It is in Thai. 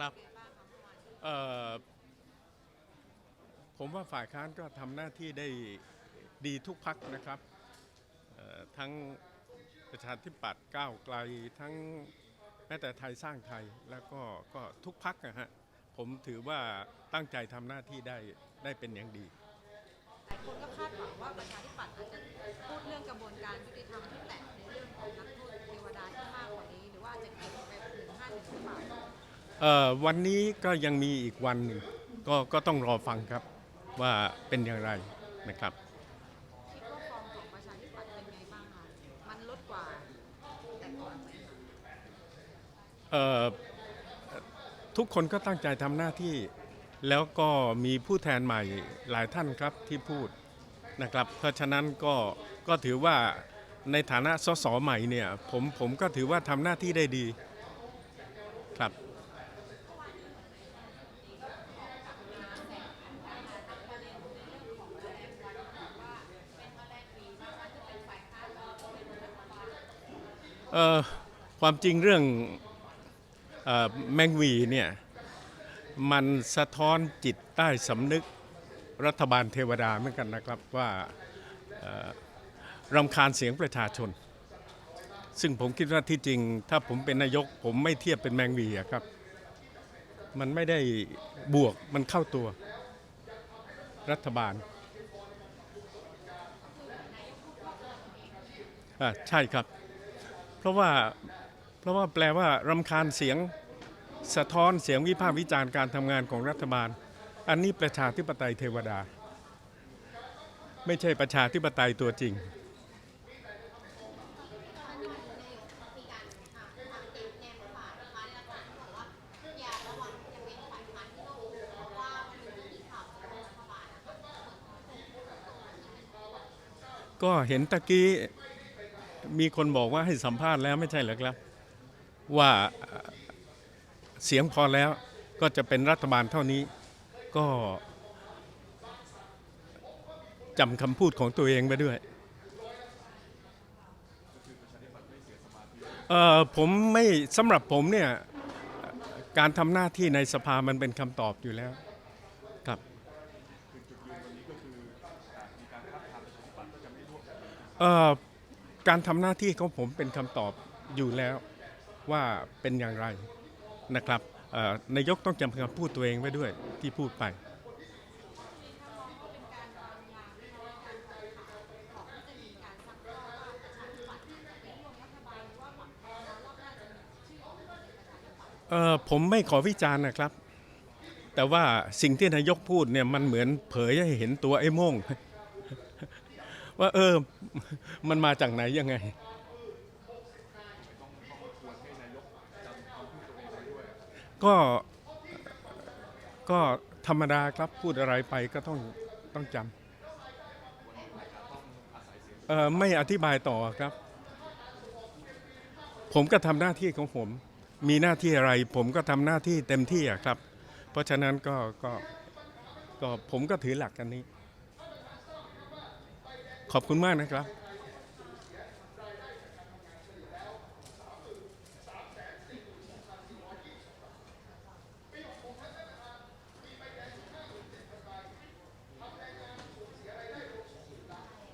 ครับผมว่าฝ่ายค้านก็ทำหน้าที่ได้ดีทุกพักนะครับทั้งประชาธิปัตย์ก้าวไกลทั้งแม้แต่ไทยสร้างไทยแล้วก็ก็ทุกพักนะฮะผมถือว่าตั้งใจทำหน้าที่ได้ได้เป็นอย่างดีหลายคนก็คาดหวังว่าประชาธิปัตย์อาจจะพูดเรื่องกระบวนการยุติธรรมที่ วันนี้ก็ยังมีอีกวันหนึ่งก็ก็ต้องรอฟังครับว่าเป็นอย่างไรนะครับ คิดว่าฟอร์มของประชาธิปัตย์เป็นไงบ้างคะมันลดกว่าแต่ก่อนไหมคะเอ่อทุกคนก็ตั้งใจทำหน้าที่ แล้วก็มีผู้แทนใหม่หลายท่านครับที่พูดนะครับ เพราะฉะนั้นก็ก็ถือว่าในฐานะสสใหม่เนี่ยผมผมก็ถือว่าทำหน้าที่ได้ดีครับ เอ่อ ความจริงเรื่องแมงวีเนี่ยมันสะท้อนจิตใต้สำนึกรัฐบาลเทวดาเหมือนกันนะครับว่ารำคาญเสียงประชาชน ซึ่งผมคิดว่าที่จริง ถ้าผมเป็นนายก ผมไม่เทียบเป็นแมงวีครับ มันไม่ได้บวกมันเข้าตัวรัฐบาลอ่าใช่ครับ เพราะว่าเพราะว่าแปลว่ารำคาญเสียงสะท้อนเสียงวิพากษ์วิจารณ์การทำงานของรัฐบาล อันนี้ประชาธิปไตยเทวดา ไม่ใช่ประชาธิปไตยตัวจริงก็เห็นตะกี้ มีคนบอกว่าให้สัมภาษณ์แล้วไม่ใช่เหรอครับ ว่าเสียงพอแล้วก็จะเป็นรัฐบาลเท่านี้ก็จำคำพูดของตัวเองไปด้วยเออผมไม่สำหรับผมเนี่ยการทำหน้าที่ในสภามันเป็นคำตอบอยู่แล้วครับเออ การทำหน้าที่ของผมเป็นคำตอบอยู่แล้วว่าเป็นอย่างไรนะครับนายกต้องจำคำพูดตัวเองไว้ด้วยที่พูดไป ผมไม่ขอวิจารณ์นะครับ แต่ว่าสิ่งที่นายกพูดเนี่ยมันเหมือนเผยให้เห็นตัวไอ้โม่ง ว่าเออ มันมาจากไหนยังไง ก็ก็ธรรมดาครับพูดอะไรไปก็ต้องต้องจำเออไม่อธิบายต่อครับ ผมก็ทำหน้าที่ของผม มีหน้าที่อะไร ผมก็ทำหน้าที่เต็มที่อะครับ เพราะฉะนั้นก็ก็ก็ผมก็ถือหลักกันนี้ ขอบคุณมากนะครับ